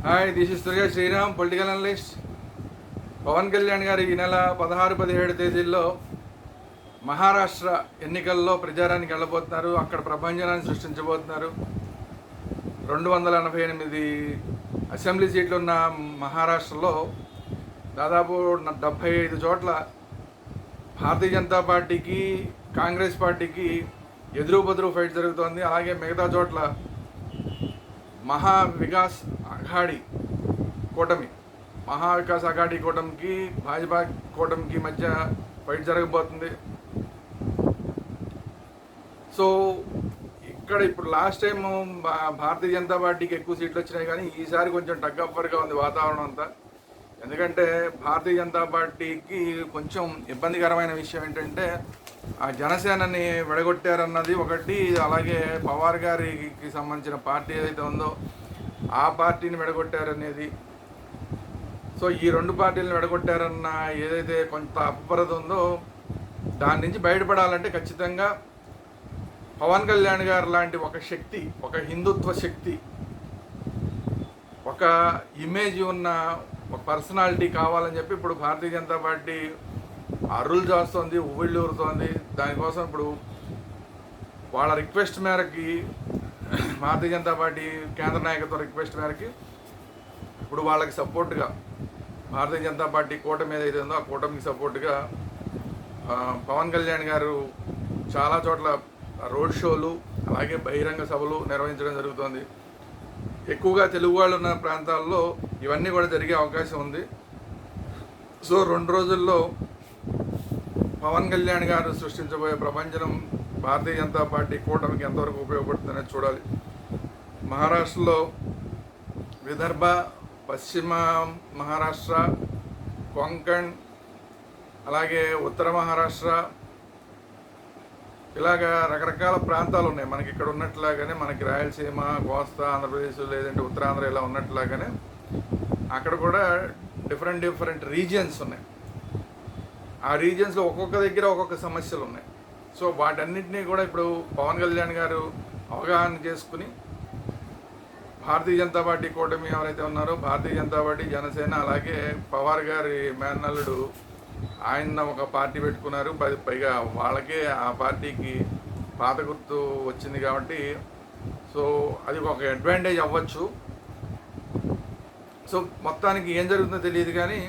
Hi this is Durga Sriram political analyst Pawan Kalyan గారు ఈ నెల పదహారు పదిహేడు తేదీల్లో మహారాష్ట్ర ఎన్నికల్లో ప్రచారానికి వెళ్ళబోతున్నారు. అక్కడ ప్రభంజనాన్ని సృష్టించబోతున్నారు. రెండు వందల ఎనభై ఎనిమిది అసెంబ్లీ సీట్లు ఉన్న మహారాష్ట్రలో దాదాపు డెబ్భై ఐదు చోట్ల భారతీయ జనతా పార్టీకి కాంగ్రెస్ పార్టీకి ఎదురు బదురు ఫైట్ జరుగుతోంది. అలాగే మిగతా చోట్ల మహా వికాస్ అఘాడి కూటమి మహావికాస్ అఘాడి కూటమికి భాజపా కూటమికి మధ్య ఫైట్ జరగబోతుంది. సో ఇక్కడ ఇప్పుడు లాస్ట్ టైం భారతీయ జనతా పార్టీకి ఎక్కువ సీట్లు వచ్చినాయి కానీ ఈసారి కొంచెం టగ్గఫర్గా ఉంది వాతావరణం అంతా. ఎందుకంటే భారతీయ జనతా పార్టీకి కొంచెం ఇబ్బందికరమైన విషయం ఏంటంటే ఆ జనసేనని విడగొట్టారన్నది ఒకటి అలాగే పవార్ గారికి సంబంధించిన పార్టీ ఏదైతే ఉందో ఆ పార్టీని విడగొట్టారనేది. సో ఈ రెండు పార్టీలను విడగొట్టారన్న ఏదైతే కొంత అపరద ఉందో దాని నుంచి బయటపడాలంటే ఖచ్చితంగా పవన్ కళ్యాణ్ గారు లాంటి ఒక శక్తి ఒక హిందుత్వ శక్తి ఒక ఇమేజ్ ఉన్న ఒక పర్సనాలిటీ కావాలని చెప్పి ఇప్పుడు భారతీయ జనతా పార్టీ అర్రులు చేస్తోంది ఉవ్విళ్ళు ఊరుతోంది దానికోసం ఇప్పుడు వాళ్ళ రిక్వెస్ట్ మేరకి భారతీయ జనతా పార్టీ కేంద్ర నాయకత్వ రిక్వెస్ట్ మేరకి ఇప్పుడు వాళ్ళకి సపోర్ట్గా భారతీయ జనతా పార్టీ కూటమి ఏదైతే ఉందో ఆ కూటమికి సపోర్ట్గా పవన్ కళ్యాణ్ గారు చాలా చోట్ల రోడ్ షోలు అలాగే బహిరంగ సభలు నిర్వహించడం జరుగుతోంది. ఎక్కువగా తెలుగు వాళ్ళు ఉన్న ప్రాంతాల్లో ఇవన్నీ కూడా జరిగే అవకాశం ఉంది. సో రెండు రోజుల్లో పవన్ కళ్యాణ్ గారు సృష్టించబోయే ప్రపంచం భారతీయ జనతా పార్టీ కూటమికి ఎంతవరకు ఉపయోగపడుతుందనేది చూడాలి. మహారాష్ట్రలో విదర్భ పశ్చిమ మహారాష్ట్ర కొంకణ్ అలాగే ఉత్తర మహారాష్ట్ర ఇలాగా రకరకాల ప్రాంతాలు ఉన్నాయి. మనకి ఇక్కడ ఉన్నట్లాగానే మనకి రాయలసీమ కోస్తా ఆంధ్రప్రదేశ్ లేదంటే ఉత్తరాంధ్ర ఇలా ఉన్నట్లాగానే అక్కడ కూడా డిఫరెంట్ డిఫరెంట్ రీజియన్స్ ఉన్నాయి. ఆ రీజియన్స్లో ఒక్కొక్క దగ్గర ఒక్కొక్క సమస్యలు ఉన్నాయి. సో వాటన్నింటినీ కూడా ఇప్పుడు పవన్ కళ్యాణ్ గారు అవగాహన చేసుకుని భారతీయ జనతా పార్టీ కూటమి ఎవరైతే ఉన్నారో భారతీయ జనతా పార్టీ జనసేన అలాగే పవార్ గారి మేనల్లుడు ఆయన ఒక పార్టీ పెట్టుకున్నారు. పైగా వాళ్ళకే ఆ పార్టీకి పాత గుర్తు వచ్చింది కాబట్టి సో అది ఒక అడ్వాంటేజ్ అవ్వచ్చు. సో మొత్తానికి ఏం జరుగుతుందో తెలియదు కానీ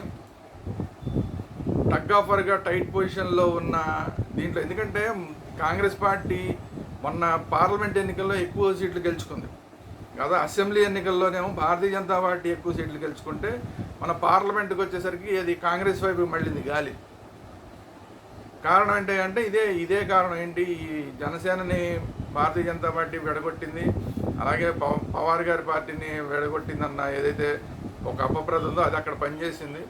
టగ్ ఆఫర్గా టైట్ పొజిషన్లో ఉన్న దీంట్లో ఎందుకంటే కాంగ్రెస్ పార్టీ మొన్న పార్లమెంట్ ఎన్నికల్లో ఎక్కువ సీట్లు గెలుచుకుంది. కదా అసెంబ్లీ ఎన్నికల్లోనేమో భారతీయ జనతా పార్టీ ఎక్కువ సీట్లు గెలుచుకుంటే మన పార్లమెంట్కి వచ్చేసరికి అది కాంగ్రెస్ వైపు మళ్ళీంది గాలి. కారణం ఏంటి అంటే ఇదే ఇదే కారణం ఏంటి? ఈ జనసేనని భారతీయ జనతా పార్టీ విడగొట్టింది. అలాగే పవార్ గారి పార్టీని విడగొట్టిందన్న ఏదైతే ఒక అపప్రద ఉందో అది అక్కడ పనిచేసింది.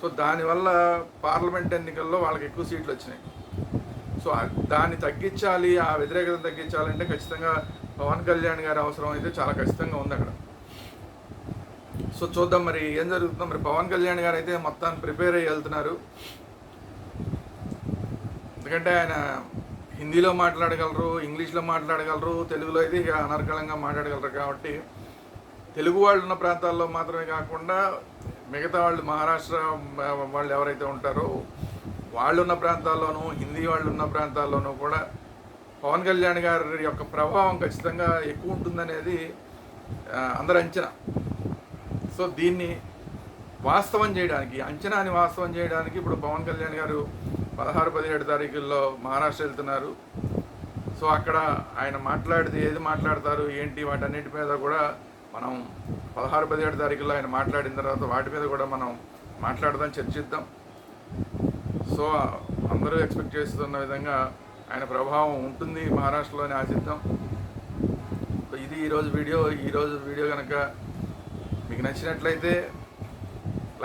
సో దానివల్ల పార్లమెంట్ ఎన్నికల్లో వాళ్ళకి ఎక్కువ సీట్లు వచ్చినాయి. సో దాన్ని తగ్గించాలి ఆ వ్యతిరేకత తగ్గించాలంటే ఖచ్చితంగా పవన్ కళ్యాణ్ గారి అవసరం అయితే చాలా ఖచ్చితంగా ఉంది అక్కడ. సో చూద్దాం మరి ఏం జరుగుతుందో. మరి పవన్ కళ్యాణ్ గారు అయితే మొత్తాన్ని ప్రిపేర్ అయ్యి వెళ్తున్నారు. ఎందుకంటే ఆయన హిందీలో మాట్లాడగలరు ఇంగ్లీష్లో మాట్లాడగలరు తెలుగులో అయితే ఇక అనర్గళంగా మాట్లాడగలరు కాబట్టి తెలుగు వాళ్ళు ఉన్న ప్రాంతాల్లో మాత్రమే కాకుండా మిగతా వాళ్ళు మహారాష్ట్ర వాళ్ళు ఎవరైతే ఉంటారో వాళ్ళు ఉన్న ప్రాంతాల్లోనూ హిందీ వాళ్ళు ఉన్న ప్రాంతాల్లోనూ కూడా పవన్ కళ్యాణ్ గారి యొక్క ప్రభావం ఖచ్చితంగా ఎక్కువ ఉంటుందనేది అందరి అంచనా. సో దీన్ని వాస్తవం చేయడానికి అంచనాని వాస్తవం చేయడానికి ఇప్పుడు పవన్ కళ్యాణ్ గారు పదహారు పదిహేడు తారీఖుల్లో మహారాష్ట్ర వెళ్తున్నారు. సో అక్కడ ఆయన మాట్లాడితే ఏది మాట్లాడతారు ఏంటి వాటన్నిటి మీద కూడా మనం పదహారు పదిహేడు తారీఖుల్లో ఆయన మాట్లాడిన తర్వాత వాటి మీద కూడా మనం మాట్లాడదాం చర్చిద్దాం. సో అందరూ ఎక్స్పెక్ట్ చేస్తున్న విధంగా ఆయన ప్రభావం ఉంటుంది మహారాష్ట్రలోనే ఆశిద్దాం ఇది ఈరోజు వీడియో. ఈరోజు వీడియో కనుక మీకు నచ్చినట్లయితే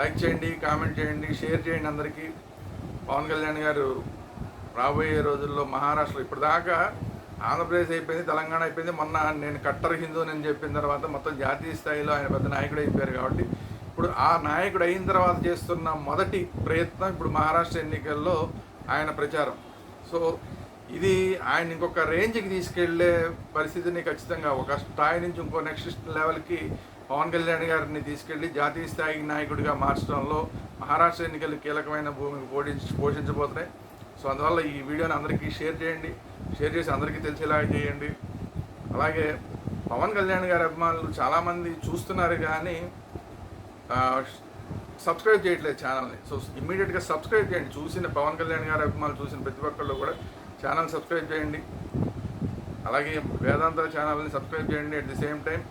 లైక్ చేయండి కామెంట్ చేయండి షేర్ చేయండి అందరికీ. పవన్ కళ్యాణ్ గారు రాబోయే రోజుల్లో మహారాష్ట్ర ఇప్పటిదాకా ఆంధ్రప్రదేశ్ అయిపోయింది తెలంగాణ అయిపోయింది. మొన్న నేను కట్టర్ హిందూ అని చెప్పిన తర్వాత మొత్తం జాతీయ స్థాయిలో ఆయన పెద్ద నాయకుడు అయిపోయారు కాబట్టి ఇప్పుడు ఆ నాయకుడు అయిన తర్వాత చేస్తున్న మొదటి ప్రయత్నం ఇప్పుడు మహారాష్ట్ర ఎన్నికల్లో ఆయన ప్రచారం. సో ఇది ఆయన ఇంకొక రేంజ్కి తీసుకెళ్ళే పరిస్థితిని ఖచ్చితంగా ఒక స్థాయి నుంచి ఇంకో నెక్స్ట్ లెవెల్కి పవన్ కళ్యాణ్ గారిని తీసుకెళ్ళి జాతీయ స్థాయి నాయకుడిగా మార్చడంలో మహారాష్ట్ర ఎన్నికలు కీలకమైన భూమికి పోషించి పోషించబోతున్నాయి. సో అందువల్ల ఈ వీడియోని అందరికీ షేర్ చేయండి. షేర్ చేసి అందరికీ తెలిసేలాగా చేయండి. అలాగే పవన్ కళ్యాణ్ గారి అభిమానులు చాలామంది చూస్తున్నారు కానీ సబ్స్క్రైబ్ చేయట్లేదు ఛానల్ని సో ఇమ్మీడియట్గా సబ్స్క్రైబ్ చేయండి. చూసిన పవన్ కళ్యాణ్ గారి అభిమానులు చూసిన ప్రతి ఒక్కళ్ళు కూడా ఛానల్ సబ్స్క్రైబ్ చేయండి. అలాగే వేదాంత ఛానల్ని సబ్స్క్రైబ్ చేయండి అట్ ది సేమ్ టైం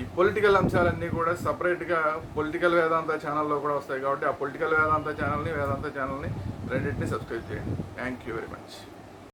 ఈ పొలిటికల్ అంశాలన్నీ కూడా సపరేట్గా పొలిటికల్ వేదాంత ఛానల్లో కూడా వస్తాయి కాబట్టి ఆ పొలిటికల్ వేదాంత ఛానల్ని వేదాంత ఛానల్ని రెండింటిని సబ్స్క్రైబ్ చేయండి. Thank you very much